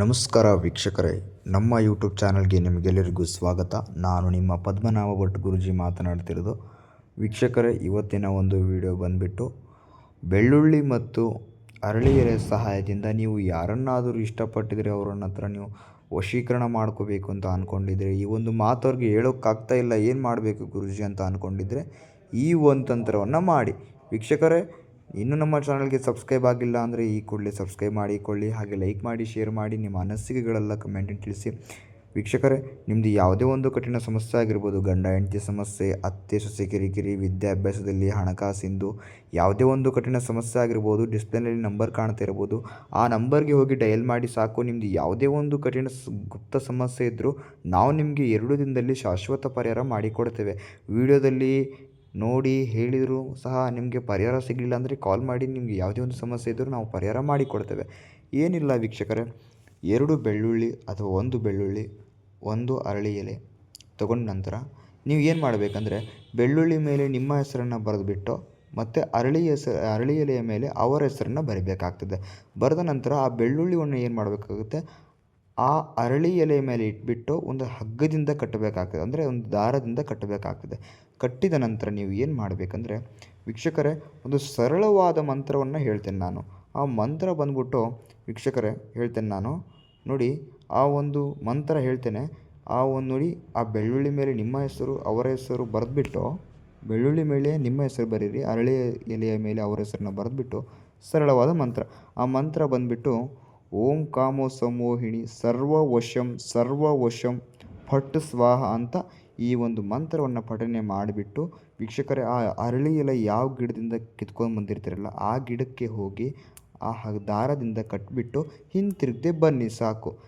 ನಮಸ್ಕಾರ ವೀಕ್ಷಕರೇ, ನಮ್ಮ ಯೂಟ್ಯೂಬ್ ಚಾನಲ್ಗೆ ನಿಮಗೆಲ್ಲರಿಗೂ ಸ್ವಾಗತ. ನಾನು ನಿಮ್ಮ ಪದ್ಮನಾಭ ಭಟ್ ಗುರುಜಿ ಮಾತನಾಡ್ತಿರೋದು. ವೀಕ್ಷಕರೇ, ಇವತ್ತಿನ ಒಂದು ವಿಡಿಯೋ ಬಂದುಬಿಟ್ಟು, ಬೆಳ್ಳುಳ್ಳಿ ಮತ್ತು ಅರಳಿ ಎಲೆ ಸಹಾಯದಿಂದ ನೀವು ಯಾರನ್ನಾದರೂ ಇಷ್ಟಪಟ್ಟಿದ್ರೆ ಅವರನ್ನ ಹತ್ರ ನೀವು ವಶೀಕರಣ ಮಾಡ್ಕೋಬೇಕು ಅಂತ ಅಂದ್ಕೊಂಡಿದ್ರೆ ಈ ಒಂದು ಮಾತು ಅವ್ರಿಗೆ ಹೇಳೋಕ್ಕಾಗ್ತಾ ಇಲ್ಲ, ಏನು ಮಾಡಬೇಕು ಗುರುಜಿ ಅಂತ ಅಂದ್ಕೊಂಡಿದ್ರೆ ಈ ಒಂದು ತಂತ್ರವನ್ನು ಮಾಡಿ. ವೀಕ್ಷಕರೇ ಇನ್ನೂ ನಮ್ಮ ಚಾನಲ್ಗೆ ಸಬ್ಸ್ಕ್ರೈಬ್ ಆಗಿಲ್ಲ ಅಂದರೆ ಈ ಕೂಡಲೇ ಸಬ್ಸ್ಕ್ರೈಬ್ ಮಾಡಿಕೊಳ್ಳಿ ಹಾಗೆ ಲೈಕ್ ಮಾಡಿ, ಶೇರ್ ಮಾಡಿ, ನಿಮ್ಮ ಅನಿಸಿಕೆಗಳೆಲ್ಲ ಕಮೆಂಟ್ ತಿಳಿಸಿ. ವೀಕ್ಷಕರೇ ನಿಮ್ಮದು ಯಾವುದೇ ಒಂದು ಕಠಿಣ ಸಮಸ್ಯೆ ಆಗಿರ್ಬೋದು, ಗಂಡ, ಹೆಂಡತಿ ಸಮಸ್ಯೆ, ಅತ್ತೆ, ಸೊಸೆ, ಕಿರಿಕಿರಿ, ವಿದ್ಯಾಭ್ಯಾಸದಲ್ಲಿ ಹಣಕಾಸಿಂದು ಯಾವುದೇ ಒಂದು ಕಠಿಣ ಸಮಸ್ಯೆ ಆಗಿರ್ಬೋದು ಡಿಸ್ಪ್ಲೇನಲ್ಲಿ ನಂಬರ್ ಕಾಣ್ತಾ ಇರ್ಬೋದು, ಆ ನಂಬರ್ಗೆ ಹೋಗಿ ಡಯಲ್ ಮಾಡಿ ಸಾಕು. ನಿಮ್ಮದು ಯಾವುದೇ ಒಂದು ಕಠಿಣ ಗುಪ್ತ ಸಮಸ್ಯೆ ಇದ್ದರೂ ನಾವು ನಿಮಗೆ ಎರಡು ದಿನದಲ್ಲಿ ಶಾಶ್ವತ ಪರಿಹಾರ ಮಾಡಿಕೊಡ್ತೇವೆ. ವಿಡಿಯೋದಲ್ಲಿ ನೋಡಿ ಹೇಳಿದರೂ ಸಹ ನಿಮಗೆ ಪರಿಹಾರ ಸಿಗಲಿಲ್ಲ ಅಂದರೆ ಕಾಲ್ ಮಾಡಿ ನಿಮಗೆ ಯಾವುದೇ ಒಂದು ಸಮಸ್ಯೆ ಇದ್ದರೂ ನಾವು ಪರಿಹಾರ ಮಾಡಿಕೊಡ್ತೇವೆ. ಏನಿಲ್ಲ ವೀಕ್ಷಕರೇ, ಎರಡು ಬೆಳ್ಳುಳ್ಳಿ ಅಥವಾ ಒಂದು ಬೆಳ್ಳುಳ್ಳಿ, ಒಂದು ಅರಳಿ ಎಲೆ ತಗೊಂಡ ನಂತರ ನೀವು ಏನು ಮಾಡಬೇಕಂದ್ರೆ ಬೆಳ್ಳುಳ್ಳಿ ಮೇಲೆ ನಿಮ್ಮ ಹೆಸರನ್ನು ಬರೆದುಬಿಟ್ಟು ಮತ್ತು ಅರಳಿ ಹೆಸರು ಅರಳಿ ಎಲೆಯ ಮೇಲೆ ಅವರ ಹೆಸರನ್ನು ಬರಿಬೇಕಾಗ್ತದೆ. ಬರೆದ ನಂತರ ಆ ಬೆಳ್ಳುಳ್ಳಿಯನ್ನು ಏನು ಮಾಡಬೇಕಾಗುತ್ತೆ? ಆ ಅರಳಿ ಎಲೆಯ ಮೇಲೆ ಇಟ್ಬಿಟ್ಟು ಒಂದು ಹಗ್ಗದಿಂದ ಕಟ್ಟಬೇಕಾಗ್ತದೆ. ಅಂದರೆ ಒಂದು ದಾರದಿಂದ ಕಟ್ಟಬೇಕಾಗ್ತದೆ. ಕಟ್ಟಿದ ನಂತರ ನೀವು ಏನು ಮಾಡಬೇಕಂದ್ರೆ, ವೀಕ್ಷಕರೇ, ಒಂದು ಸರಳವಾದ ಮಂತ್ರವನ್ನು ಹೇಳ್ತೇನೆ ನಾನು. ಆ ಮಂತ್ರ ಬಂದ್ಬಿಟ್ಟು, ವೀಕ್ಷಕರೇ, ಹೇಳ್ತೇನೆ ನಾನು. ನೋಡಿ, ಆ ಒಂದು ಮಂತ್ರ ಹೇಳ್ತೇನೆ. ಆ ಒಂದು ನೋಡಿ, ಆ ಬೆಳ್ಳುಳ್ಳಿ ಮೇಲೆ ನಿಮ್ಮ ಹೆಸರು, ಅವರ ಹೆಸರು ಬರೆದ್ಬಿಟ್ಟು, ಬೆಳ್ಳುಳ್ಳಿ ಮೇಲೆ ನಿಮ್ಮ ಹೆಸರು ಬರೀರಿ, ಅರಳಿ ಎಲೆಯ ಮೇಲೆ ಅವರ ಹೆಸರನ್ನ ಬರೆದ್ಬಿಟ್ಟು, ಸರಳವಾದ ಮಂತ್ರ. ಆ ಮಂತ್ರ ಬಂದ್ಬಿಟ್ಟು ಓಂ ಕಾಮೋ ಸಮೋಹಿಣಿ ಸರ್ವವಶಂ ಸರ್ವವಶಂ ಸರ್ವ ಫಟ್ ಸ್ವಾಹ ಅಂತ ಈ ಒಂದು ಮಂತ್ರವನ್ನು ಪಠನೆ ಮಾಡಿಬಿಟ್ಟು ವೀಕ್ಷಕರೇ ಆ ಅರಳಿ ಎಲೆ ಯಾವ ಗಿಡದಿಂದ ಕಿತ್ಕೊಂಡು ಬಂದಿರ್ತಾರಲ್ಲ ಆ ಗಿಡಕ್ಕೆ ಹೋಗಿ ಆ ದಾರದಿಂದ ಕಟ್ಟಿಬಿಟ್ಟು ಹಿಂತಿರುಗದೆ ಬನ್ನಿ ಸಾಕು.